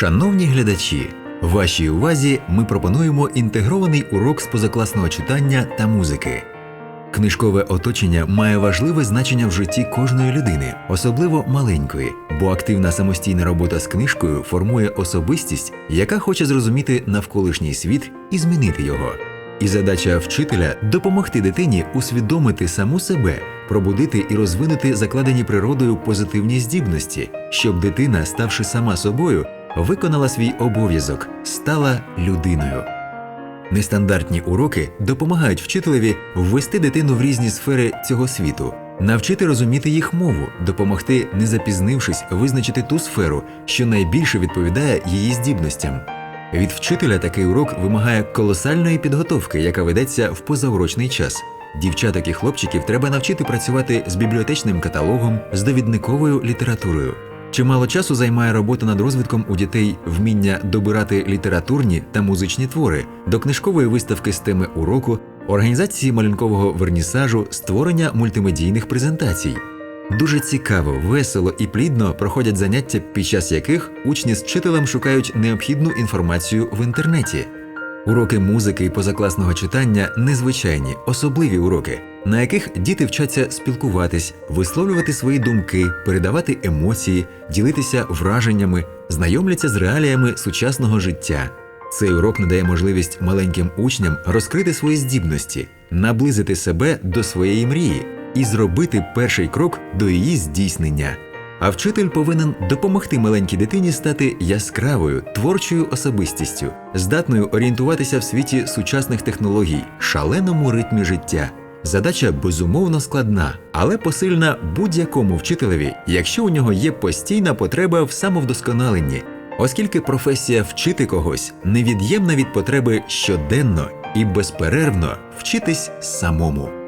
Шановні глядачі, вашій увазі ми пропонуємо інтегрований урок з позакласного читання та музики. Книжкове оточення має важливе значення в житті кожної людини, особливо маленької, бо активна самостійна робота з книжкою формує особистість, яка хоче зрозуміти навколишній світ і змінити його. І задача вчителя допомогти дитині усвідомити саму себе, пробудити і розвинути закладені природою позитивні здібності, щоб дитина, ставши сама собою, виконала свій обов'язок, стала людиною. Нестандартні уроки допомагають вчителеві ввести дитину в різні сфери цього світу, навчити розуміти їх мову, допомогти, не запізнившись, визначити ту сферу, що найбільше відповідає її здібностям. Від вчителя такий урок вимагає колосальної підготовки, яка ведеться в позаурочний час. Дівчаток і хлопчиків треба навчити працювати з бібліотечним каталогом, з довідниковою літературою. Чимало часу займає робота над розвитком у дітей вміння добирати літературні та музичні твори, до книжкової виставки з теми уроку, організації малюнкового вернісажу, створення мультимедійних презентацій. Дуже цікаво, весело і плідно проходять заняття, під час яких учні з вчителем шукають необхідну інформацію в інтернеті. Уроки музики і позакласного читання незвичайні, особливі уроки, на яких діти вчаться спілкуватись, висловлювати свої думки, передавати емоції, ділитися враженнями, знайомляться з реаліями сучасного життя. Цей урок надає можливість маленьким учням розкрити свої здібності, наблизити себе до своєї мрії і зробити перший крок до її здійснення. А вчитель повинен допомогти маленькій дитині стати яскравою, творчою особистістю, здатною орієнтуватися в світі сучасних технологій, шаленому ритмі життя. Задача безумовно складна, але посильна будь-якому вчителеві, якщо у нього є постійна потреба в самовдосконаленні, оскільки професія вчити когось невід'ємна від потреби щоденно і безперервно вчитись самому.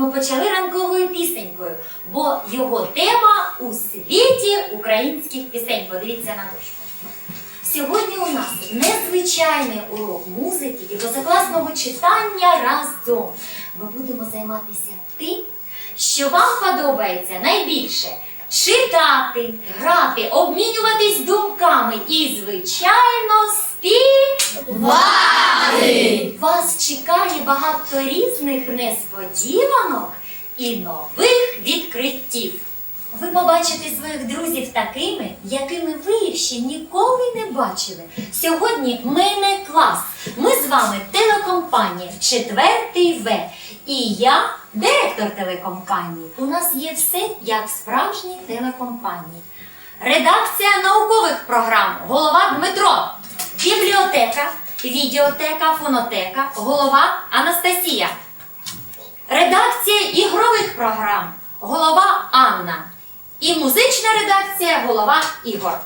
Ми почали ранковою пісенькою, бо його тема у світі українських пісень. Подивіться на дошку. Сьогодні у нас незвичайний урок музики і позакласного читання разом. Ми будемо займатися тим, що вам подобається найбільше читати, грати, обмінюватись думками і, звичайно, співати. Вас чекає багато різних несподіванок і нових відкриттів. Ви побачите своїх друзів такими, якими ви їх ще ніколи не бачили. Сьогодні ми не клас. Ми з вами телекомпанія четвертий В. І я директор телекомпанії. У нас є все як в справжній телекомпанії. Редакція наукових програм, голова Дмитро, бібліотека, відеотека, фонотека, голова Анастасія. Редакція ігрових програм, голова Анна. І музична редакція, голова Ігор.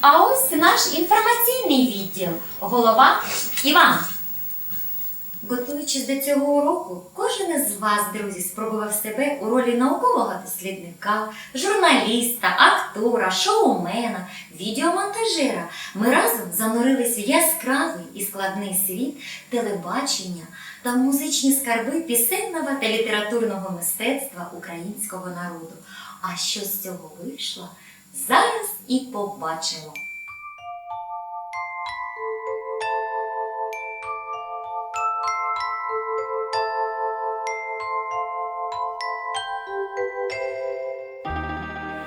А ось наш інформаційний відділ, голова Іван. Готуючись до цього уроку, кожен із вас, друзі, спробував себе у ролі наукового дослідника, журналіста, актора, шоумена, відеомонтажера. Ми разом занурились в яскравий і складний світ телебачення, та музичні скарби пісенного та літературного мистецтва українського народу. А що з цього вийшло, зараз і побачимо.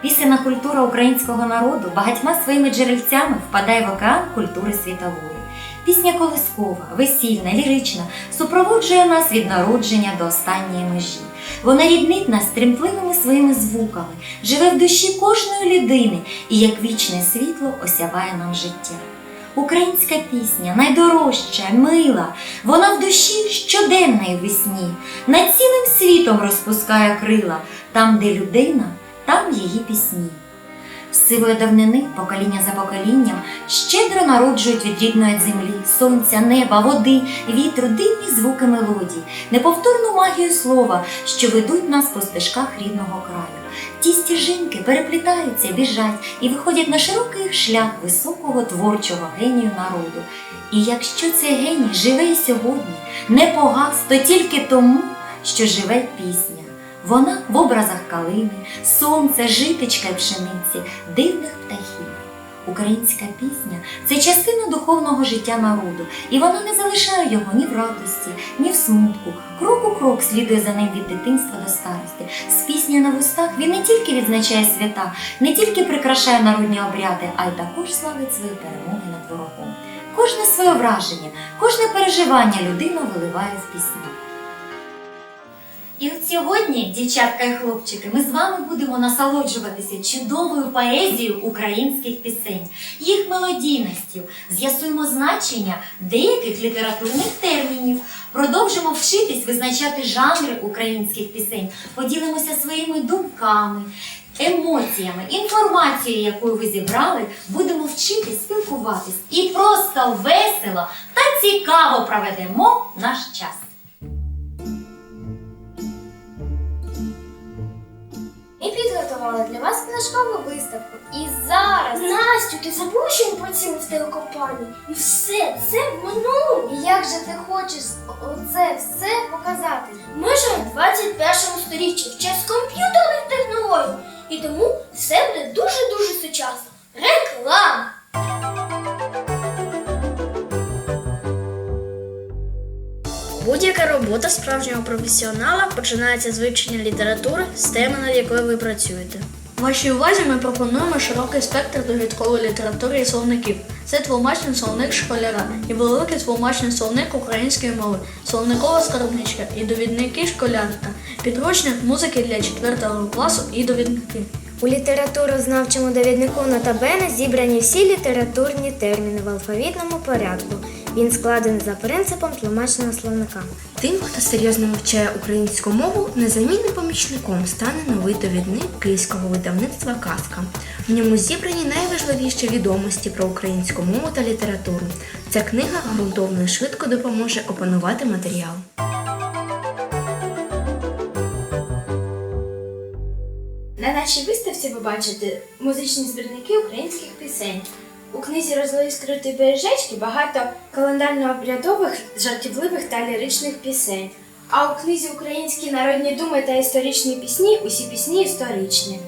Пісенна культура українського народу багатьма своїми джерельцями впадає в океан культури світової. Пісня колискова, весільна, лірична супроводжує нас від народження до останньої межі. Вона ріднить нас тремтливими своїми звуками, живе в душі кожної людини і як вічне світло осяває нам життя. Українська пісня найдорожча, мила, вона в душі щоденна і весні, над цілим світом розпускає крила, там, де людина, там її пісні. З сивої давнини, покоління за поколінням, щедро народжують від рідної землі, сонця, неба, води, вітру, дивні звуки мелодій, неповторну магію слова, що ведуть нас по стежках рідного краю. Ті стіжинки переплітаються, біжать і виходять на широкий шлях високого творчого генію народу. І якщо цей геній живе і сьогодні, не погас, то тільки тому, що живе пісня. Вона в образах калини, сонця, житечка й пшениці, дивних птахів. Українська пісня це частина духовного життя народу, і вона не залишає його ні в радості, ні в смутку. Крок у крок слідує за ним від дитинства до старості. З піснею на вустах він не тільки відзначає свята, не тільки прикрашає народні обряди, а й також славить свої перемоги над ворогом. Кожне своє враження, кожне переживання людина виливає в пісні. І от сьогодні, дівчатка і хлопчики, ми з вами будемо насолоджуватися чудовою поезією українських пісень, їх мелодійністю, з'ясуємо значення деяких літературних термінів, продовжимо вчитись визначати жанри українських пісень, поділимося своїми думками, емоціями, інформацією, яку ви зібрали, будемо вчитись спілкуватись. І просто весело та цікаво проведемо наш час. Підготували для вас книжкову виставку. І зараз. Настю, ти забула, що ми працюємо в телекомпанії? І все це в минулому. І як же ти хочеш оце все показати? Ми живемо в 21 сторіччі в час комп'ютерних технологій. І тому все буде дуже-дуже справжнього професіонала починається з вивчення літератури з теми, над якою ви працюєте. Вашій увазі ми пропонуємо широкий спектр довідкової літератури і словників. Це тлумачний словник школяра і великий тлумачний словник української мови, словникова скарбничка і довідники школярка, підручник музики для 4 класу і довідники. У літературознавчому довіднику Нотабene зібрані всі літературні терміни в алфавітному порядку. Він складений за принципом тлумачного словника. Тим, хто серйозно вивчає українську мову, незамінним помічником стане новий довідник київського видавництва Казка. В ньому зібрані найважливіші відомості про українську мову та літературу. Ця книга ґрунтовно і швидко допоможе опанувати матеріал. На нашій виставці ви бачите музичні збірники українських пісень. У книзі розлої скритої бережечки багато календарно-обрядових, жартівливих та ліричних пісень. А у книзі Українські народні думи та історичні пісні усі пісні історичні.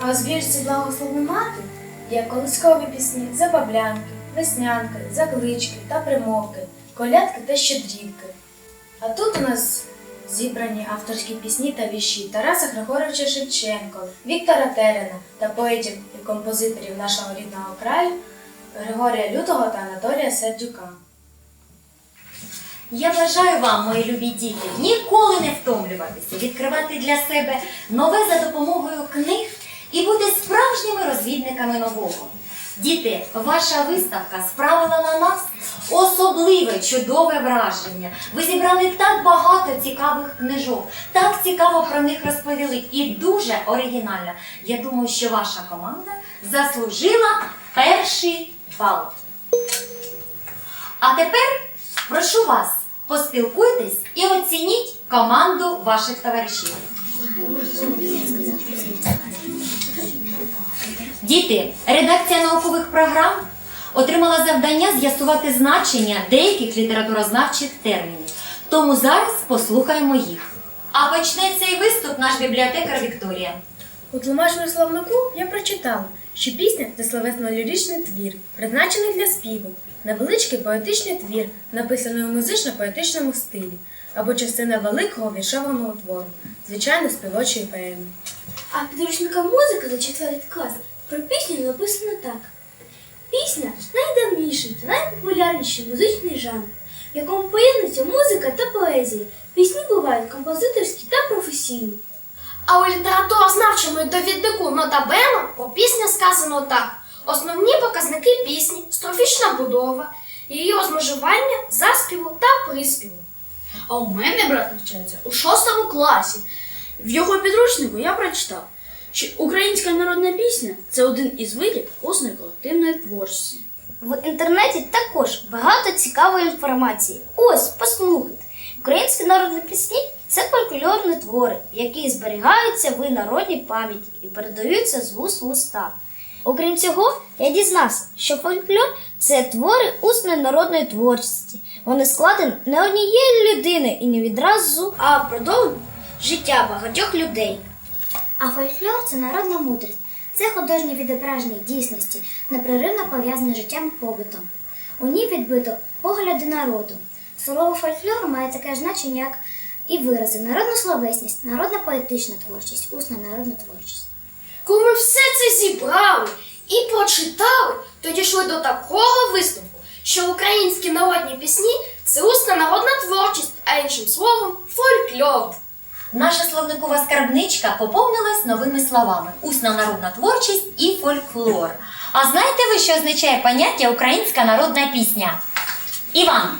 А у збірці благослови мати є колискові пісні, забавлянки, веснянки, заклички та примовки, колядки та щедрівки. А тут у нас зібрані авторські пісні та вірші Тараса Григоровича Шевченко, Віктора Терена та поетів і композиторів нашого рідного краю Григорія Лютого та Анатолія Сердюка. Я бажаю вам, мої любі діти, ніколи не втомлюватися, відкривати для себе нове за допомогою книг і бути справжніми розвідниками нового. Діти, ваша виставка справила на нас особливе чудове враження. Ви зібрали так багато цікавих книжок, так цікаво про них розповіли і дуже оригінально. Я думаю, що ваша команда заслужила перший бал. А тепер прошу вас, поспілкуйтесь і оцініть команду ваших товаришів. Діти, редакція наукових програм отримала завдання з'ясувати значення деяких літературознавчих термінів. Тому зараз послухаємо їх. А почне цей виступ наш бібліотекар Вікторія. У тлумачному словнику я прочитала, що пісня це словесно-ліричний твір, призначений для співу, невеличкий поетичний твір, написаний у музично-поетичному стилі, або частина великого віршованого твору, звичайно, співочої поеми. А підручника музики за четвертий клас про пісню написано так. Пісня найдавніший та найпопулярніший музичний жанр, в якому поєднується музика та поезія. Пісні бувають композиторські та професійні. А у літературознавчому довіднику Нотабено про пісню сказано так: основні показники пісні, строфічна будова, її розмежування, заспіву та приспіву. А у мене брат навчається у шостому класі. В його підручнику я прочитав, що українська народна пісня це один із видів усної колективної творчості. В інтернеті також багато цікавої інформації. Ось, послухайте. Українські народні пісні це фольклорні твори, які зберігаються в народній пам'яті і передаються з вуст в уста. Окрім цього, я дізнався, що фольклор це твори усної народної творчості. Вони складені не однієї людини і не відразу, а впродовж життя багатьох людей. А фольклор це народна мудрість. Це художнє відображення дійсності, непреривно пов'язане з життям і побутом. У ній відбито погляди народу. Слово фольклор має таке значення, як і вирази народна словесність, народна поетична творчість, усна народна творчість. Коли ми все це зібрали і прочитали, то дійшли до такого висновку, що українські народні пісні це усна народна творчість, а іншим словом фольклор. Наша словникова скарбничка поповнилась новими словами: усна народна творчість і фольклор. А знаєте ви, що означає поняття українська народна пісня? Іван,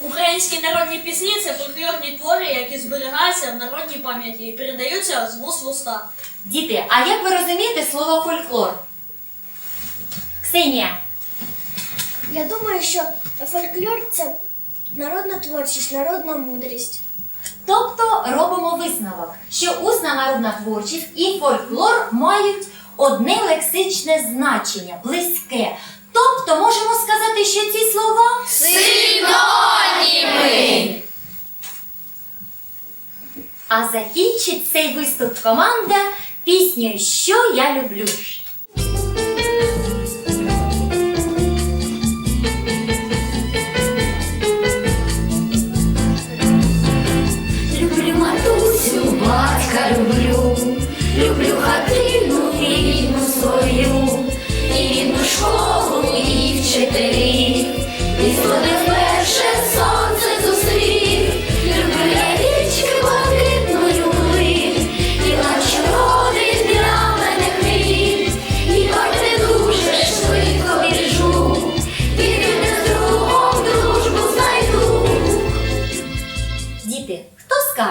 Українські народні пісні це фольклорні твори, які зберігаються в народній пам'яті і передаються з вуст в уста. діти, а як ви розумієте слово фольклор? Ксенія, Я думаю, що фольклор це народна творчість, народна мудрість. Тобто робимо висновок, що усна народна творчість і фольклор мають одне лексичне значення, близьке. Тобто можемо сказати, що ці слова синоніми. А закінчить цей виступ команда піснею Що я люблю. Люблю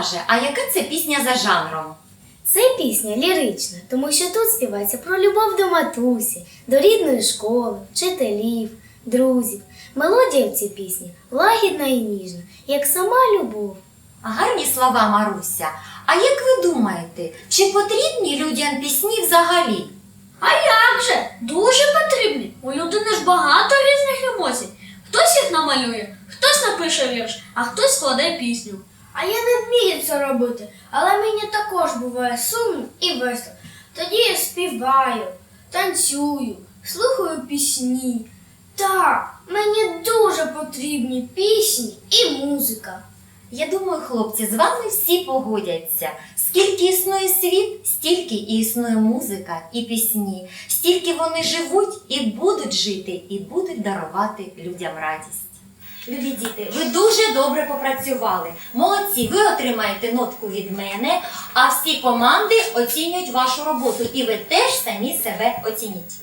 хто а яка це пісня за жанром? Це пісня лірична, тому що тут співається про любов до матусі, до рідної школи, вчителів, друзів. Мелодія в цій пісні лагідна і ніжна, як сама любов. Гарні слова, Маруся. А як ви думаєте, чи потрібні людям пісні взагалі? А як же? Дуже потрібні. У людини ж багато різних емоцій. Хтось їх намалює, хтось напише вірш, а хтось складе пісню. А я не вмію це робити, але мені також буває сумно і весело. Тоді я співаю, танцюю, слухаю пісні. Так, мені дуже потрібні пісні і музика. Я думаю, хлопці, з вами всі погодяться. Скільки існує світ, стільки і існує музика і пісні, стільки вони живуть і будуть жити, і будуть дарувати людям радість. Любі діти, ви дуже добре попрацювали. Молодці, ви отримаєте нотку від мене, а всі команди оцінюють вашу роботу, і ви теж самі себе оцініть.